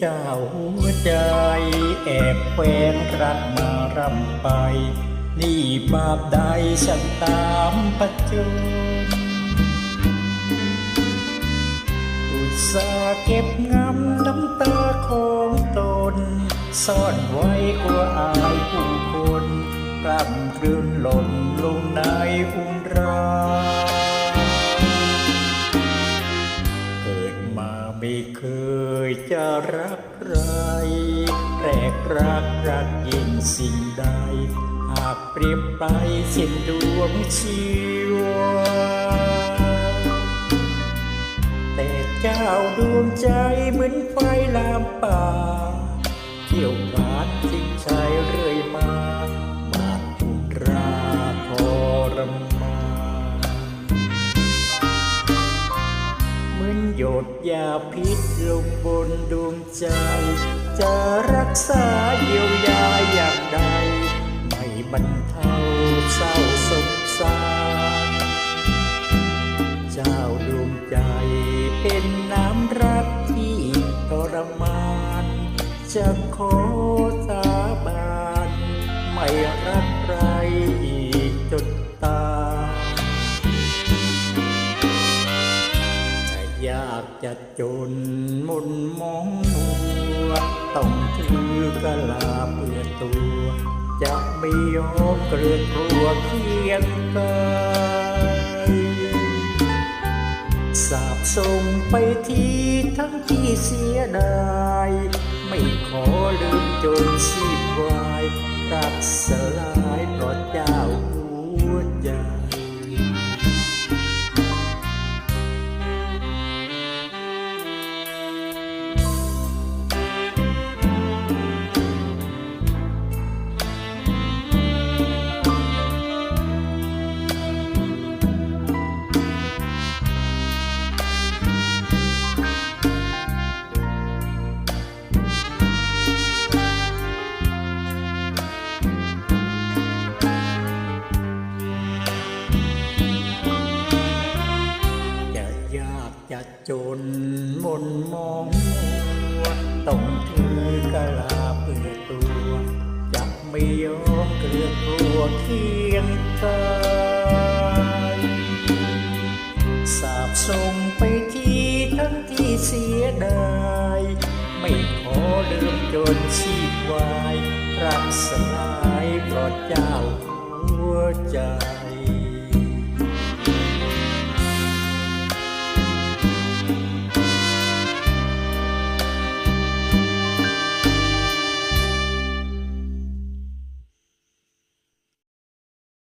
เจ้าหัวใจแอบแฝงรักมารำไป นี่บาปใดฉันตามปัจจุนอุตส่าห์เก็บงำน้ำตาของตน ซ่อนไว้กลัวอายผู้คนกล้ำกลืนหล่นลงในอุ้มรา เคยจะรักใครแรกรักรักยิ่งสิ่งใด หากเปรียบไปสิ้นดวงชีวาแต่เจ้าดวงใจเหมือนไฟลามป่าเที่ยวกา ยาพิษลงบนดวงใจ จะรักษาเยียวยาอย่างใด ไม่บรรเทาเศร้าสงสารเจ้าดวงใจเป็นน้ำรักที่ทรมาน จะขอากจะจนมุนมองมัวต้องถือกะลาเพื่อตัว จะไม่ยอมเกลือกลัวเคียงกายสาบส่งไปทีทั้งที่เสียดายไม่ขอลืมจนชีพวายรักสลาย มองมัวต้องถือกะลาเพื่อตัวจะไม่ยอมเกลือกกลัวเคียงกายสาบส่งไปที่ทั้งที่เสียดายไม่ขอลืมจนชีพวายรักสลายเพราะเจ้าหัวใจ